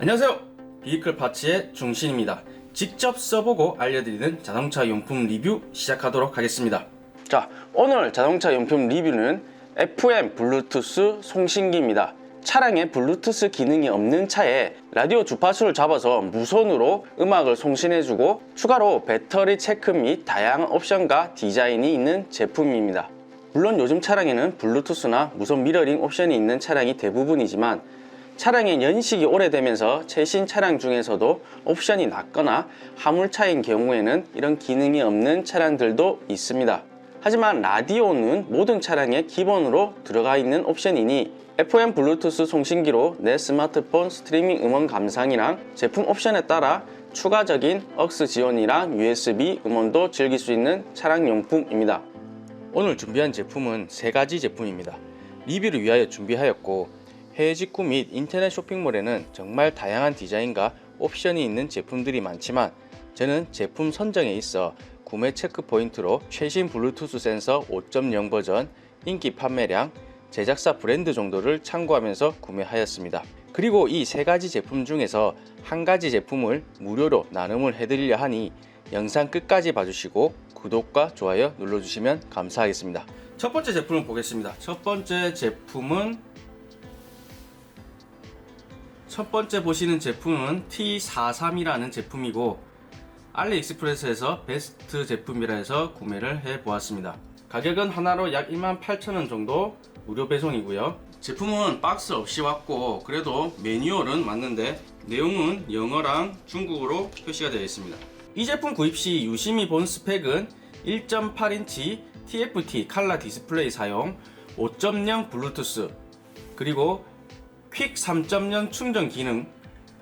안녕하세요. 비이클 파츠의 중신입니다. 직접 써보고 알려드리는 자동차 용품 리뷰 시작하도록 하겠습니다. 자, 오늘 자동차 용품 리뷰는 FM 블루투스 송신기입니다. 차량에 블루투스 기능이 없는 차에 라디오 주파수를 잡아서 무선으로 음악을 송신해주고 추가로 배터리 체크 및 다양한 옵션과 디자인이 있는 제품입니다. 물론 요즘 차량에는 블루투스나 무선 미러링 옵션이 있는 차량이 대부분이지만 차량의 연식이 오래되면서 최신 차량 중에서도 옵션이 낮거나 화물차인 경우에는 이런 기능이 없는 차량들도 있습니다. 하지만 라디오는 모든 차량에 기본으로 들어가 있는 옵션이니 FM 블루투스 송신기로 내 스마트폰 스트리밍 음원 감상이랑 제품 옵션에 따라 추가적인 억스 지원이랑 USB 음원도 즐길 수 있는 차량 용품입니다. 오늘 준비한 제품은 세 가지 제품입니다. 리뷰를 위하여 준비하였고 해외 직구 및 인터넷 쇼핑몰에는 정말 다양한 디자인과 옵션이 있는 제품들이 많지만 저는 제품 선정에 있어 구매 체크 포인트로 최신 블루투스 센서 5.0 버전, 인기 판매량, 제작사 브랜드 정도를 참고하면서 구매하였습니다. 그리고 이 세 가지 제품 중에서 한 가지 제품을 무료로 나눔을 해드리려 하니 영상 끝까지 봐주시고 구독과 좋아요 눌러주시면 감사하겠습니다. 첫 번째 제품을 보겠습니다. 첫 번째 제품은 첫 번째 보시는 제품은 T43이라는 제품이고 알리익스프레스에서 베스트 제품이라 해서 구매를 해 보았습니다. 가격은 하나로 약 28,000원 정도 무료 배송이고요. 제품은 박스 없이 왔고 그래도 매뉴얼은 맞는데 내용은 영어랑 중국어로 표시가 되어 있습니다. 이 제품 구입 시 유심히 본 스펙은 1.8인치 TFT 칼라 디스플레이 사용, 5.0 블루투스, 그리고 퀵 3.0 충전 기능,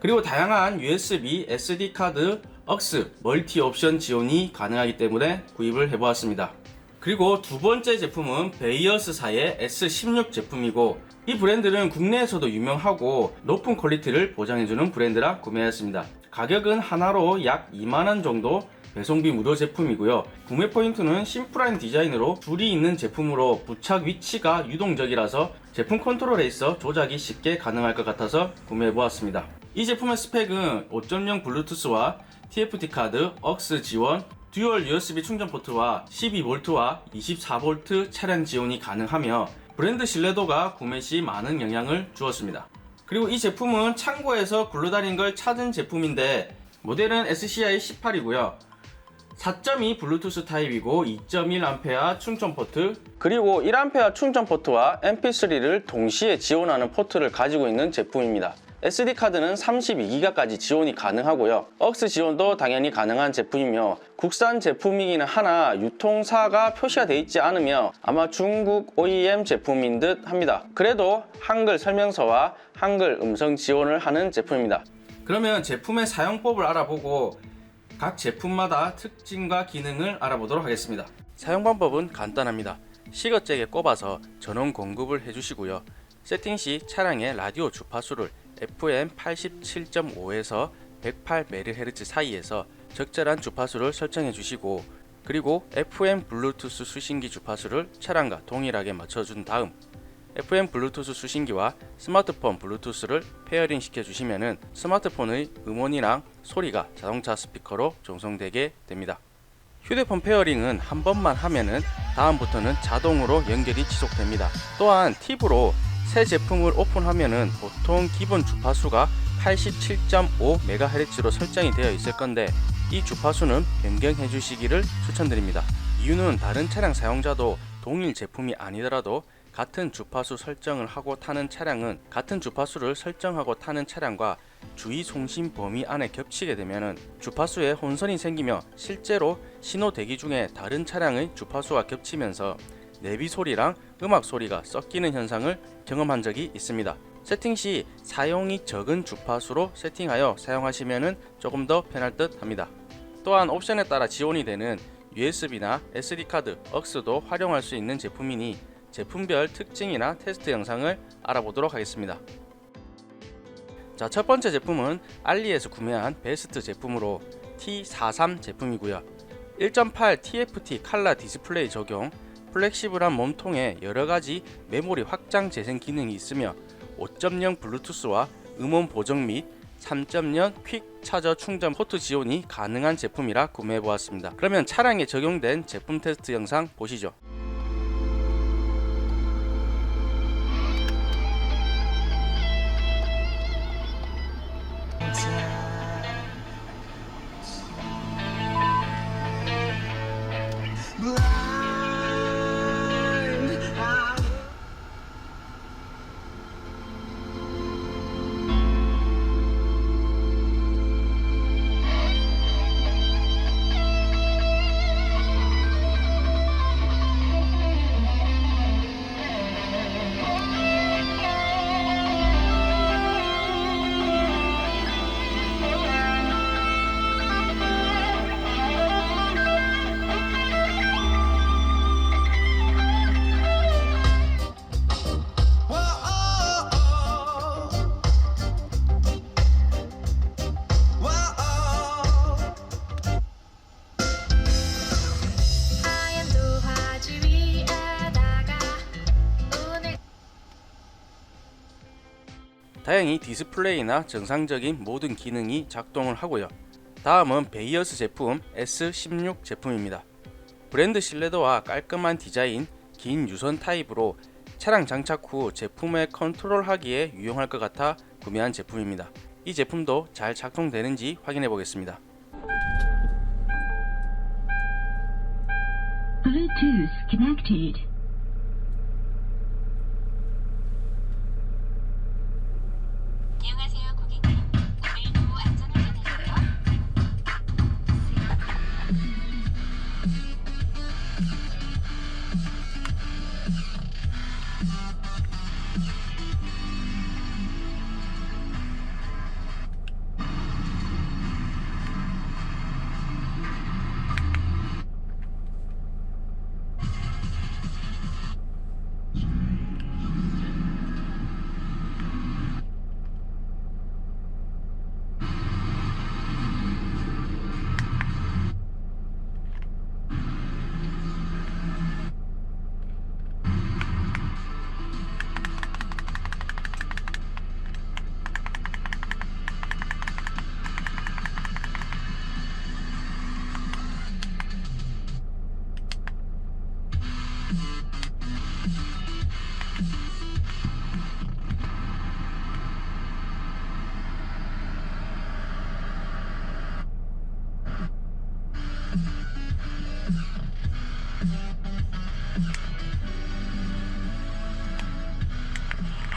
그리고 다양한 USB, SD 카드, 억스, 멀티 옵션 지원이 가능하기 때문에 구입을 해보았습니다. 그리고 두 번째 제품은 베이어스사의 S16 제품이고 이 브랜드는 국내에서도 유명하고 높은 퀄리티를 보장해주는 브랜드라 구매했습니다. 가격은 하나로 약 2만원 정도 배송비 무료 제품이고요. 구매 포인트는 심플한 디자인으로 줄이 있는 제품으로 부착 위치가 유동적이라서 제품 컨트롤에 있어 조작이 쉽게 가능할 것 같아서 구매해 보았습니다. 이 제품의 스펙은 5.0 블루투스와 TFT 카드, 억스 지원, 듀얼 USB 충전 포트와 12V와 24V 차량 지원이 가능하며 브랜드 신뢰도가 구매 시 많은 영향을 주었습니다. 그리고 이 제품은 창고에서 굴러다닌 걸 찾은 제품인데 모델은 SCI 18이고요. 4.2 블루투스 타입이고 2.1A 충전 포트 그리고 1A 충전 포트와 MP3를 동시에 지원하는 포트를 가지고 있는 제품입니다. SD 카드는 32기가까지 지원이 가능하고요. 억스 지원도 당연히 가능한 제품이며 국산 제품이기는 하나 유통사가 표시가 되어 있지 않으며 아마 중국 OEM 제품인 듯 합니다. 그래도 한글 설명서와 한글 음성 지원을 하는 제품입니다. 그러면 제품의 사용법을 알아보고 각 제품마다 특징과 기능을 알아보도록 하겠습니다. 사용 방법은 간단합니다. 시거잭에 꼽아서 전원 공급을 해주시고요. 세팅 시 차량의 라디오 주파수를 FM 87.5에서 108MHz 사이에서 적절한 주파수를 설정해 주시고 그리고 FM 블루투스 수신기 주파수를 차량과 동일하게 맞춰준 다음 FM 블루투스 수신기와 스마트폰 블루투스를 페어링 시켜 주시면은 스마트폰의 음원이랑 소리가 자동차 스피커로 전송되게 됩니다. 휴대폰 페어링은 한 번만 하면은 다음부터는 자동으로 연결이 지속됩니다. 또한 팁으로 새 제품을 오픈하면은 보통 기본 주파수가 87.5MHz로 설정이 되어 있을 건데 이 주파수는 변경해 주시기를 추천드립니다. 이유는 다른 차량 사용자도 동일 제품이 아니더라도 같은 주파수 설정을 하고 타는 차량은 같은 주파수를 설정하고 타는 차량과 주의 송신 범위 안에 겹치게 되면 주파수에 혼선이 생기며 실제로 신호 대기 중에 다른 차량의 주파수와 겹치면서 내비 소리랑 음악 소리가 섞이는 현상을 경험한 적이 있습니다. 세팅 시 사용이 적은 주파수로 세팅하여 사용하시면 조금 더 편할 듯 합니다. 또한 옵션에 따라 지원이 되는 USB나 SD카드, 억스도 활용할 수 있는 제품이니 제품별 특징이나 테스트 영상을 알아보도록 하겠습니다. 자, 첫 번째 제품은 알리에서 구매한 베스트 제품으로 T43 제품이고요. 1.8 TFT 칼라 디스플레이 적용, 플렉시블한 몸통에 여러 가지 메모리 확장 재생 기능이 있으며 5.0 블루투스와 음원 보정 및 3.0 퀵 차저 충전 포트 지원이 가능한 제품이라 구매해 보았습니다. 그러면 차량에 적용된 제품 테스트 영상 보시죠. 하 다행히 디스플레이나 정상적인 모든 기능이 작동을 하고요. 다음은 베이어스 제품 S16 제품입니다. 브랜드 신뢰도와 깔끔한 디자인, 긴 유선 타입으로 차량 장착 후 제품을 컨트롤하기에 유용할 것 같아 구매한 제품입니다. 이 제품도 잘 작동되는지 확인해 보겠습니다. Bluetooth.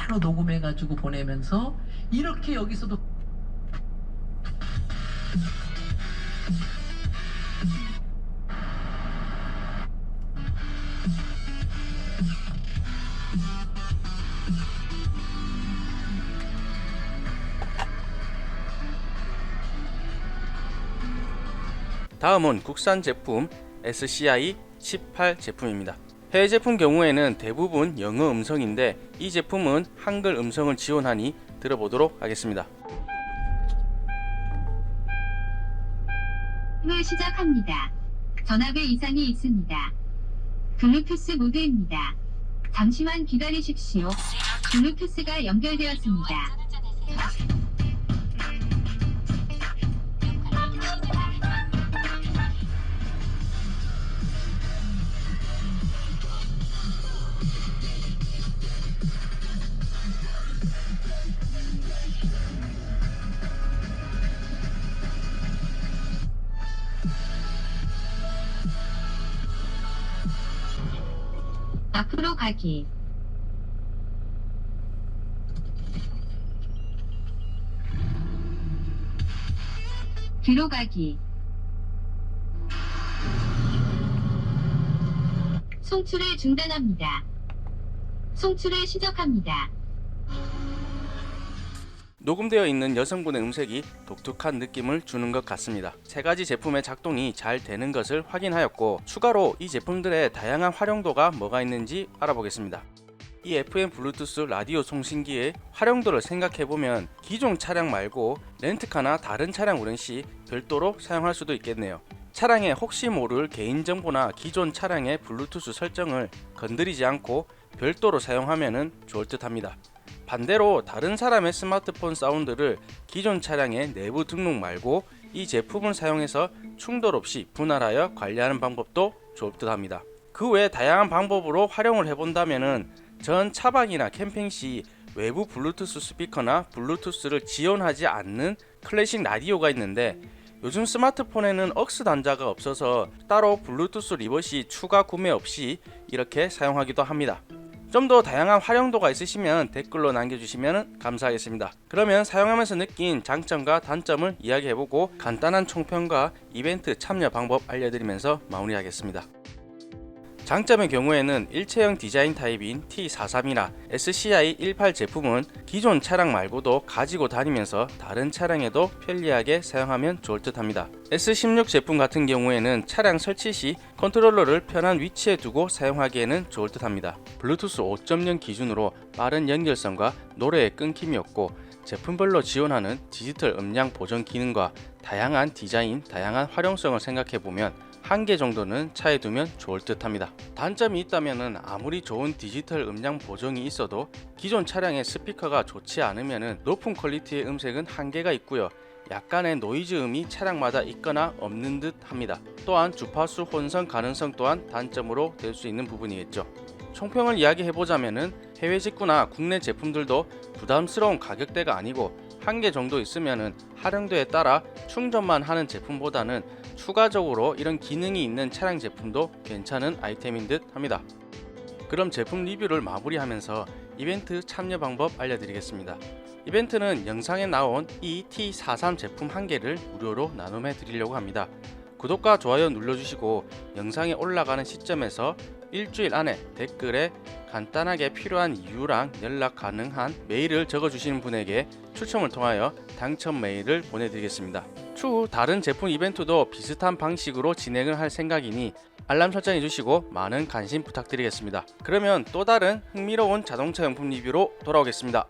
바로 녹음해가지고 보내면서 이렇게 여기서도 다음은 국산 제품 SCI 18 제품입니다. 해외 제품 경우에는 대부분 영어 음성인데 이 제품은 한글 음성을 지원하니 들어보도록 하겠습니다. 통화 시작합니다. 전압에 이상이 있습니다. 블루투스 모드입니다. 잠시만 기다리십시오. 블루투스가 연결되었습니다. 안전운전 되세요 앞으로 가기. 뒤로 가기. 송출을 중단합니다. 송출을 시작합니다. 녹음되어 있는 여성분의 음색이 독특한 느낌을 주는 것 같습니다. 세 가지 제품의 작동이 잘 되는 것을 확인하였고 추가로 이 제품들의 다양한 활용도가 뭐가 있는지 알아보겠습니다. 이 FM 블루투스 라디오 송신기의 활용도를 생각해보면 기존 차량 말고 렌트카나 다른 차량 운행 시 별도로 사용할 수도 있겠네요. 차량의 혹시 모를 개인정보나 기존 차량의 블루투스 설정을 건드리지 않고 별도로 사용하면 좋을 듯 합니다. 반대로 다른 사람의 스마트폰 사운드를 기존 차량의 내부 등록 말고 이 제품을 사용해서 충돌 없이 분할하여 관리하는 방법도 좋을 듯합니다. 그 외에 다양한 방법으로 활용을 해본다면은 전 차박이나 캠핑 시 외부 블루투스 스피커나 블루투스를 지원하지 않는 클래식 라디오가 있는데 요즘 스마트폰에는 억스 단자가 없어서 따로 블루투스 리버시 추가 구매 없이 이렇게 사용하기도 합니다. 좀 더 다양한 활용도가 있으시면 댓글로 남겨주시면 감사하겠습니다. 그러면 사용하면서 느낀 장점과 단점을 이야기해보고 간단한 총평과 이벤트 참여 방법 알려드리면서 마무리하겠습니다. 장점의 경우에는 일체형 디자인 타입인 T43이나 SCI 18 제품은 기존 차량 말고도 가지고 다니면서 다른 차량에도 편리하게 사용하면 좋을 듯 합니다. S16 제품 같은 경우에는 차량 설치 시 컨트롤러를 편한 위치에 두고 사용하기에는 좋을 듯 합니다. 블루투스 5.0 기준으로 빠른 연결성과 노래의 끊김이 없고 제품별로 지원하는 디지털 음량 보정 기능과 다양한 디자인, 다양한 활용성을 생각해 보면 한 개 정도는 차에 두면 좋을 듯 합니다. 단점이 있다면 아무리 좋은 디지털 음량 보정이 있어도 기존 차량의 스피커가 좋지 않으면 높은 퀄리티의 음색은 한계가 있고요. 약간의 노이즈음이 차량마다 있거나 없는 듯 합니다. 또한 주파수 혼선 가능성 또한 단점으로 될 수 있는 부분이겠죠. 총평을 이야기해보자면은 해외 직구나 국내 제품들도 부담스러운 가격대가 아니고 한 개 정도 있으면은 활용도에 따라 충전만 하는 제품보다는 추가적으로 이런 기능이 있는 차량 제품도 괜찮은 아이템인 듯 합니다. 그럼 제품 리뷰를 마무리하면서 이벤트 참여 방법 알려드리겠습니다. 이벤트는 영상에 나온 이 T43 제품 한 개를 무료로 나눔해 드리려고 합니다. 구독과 좋아요 눌러주시고 영상에 올라가는 시점에서 일주일 안에 댓글에 간단하게 필요한 이유랑 연락 가능한 메일을 적어주시는 분에게 추첨을 통하여 당첨 메일을 보내드리겠습니다. 추후 다른 제품 이벤트도 비슷한 방식으로 진행을 할 생각이니 알람 설정해 주시고 많은 관심 부탁드리겠습니다. 그러면 또 다른 흥미로운 자동차 용품 리뷰로 돌아오겠습니다.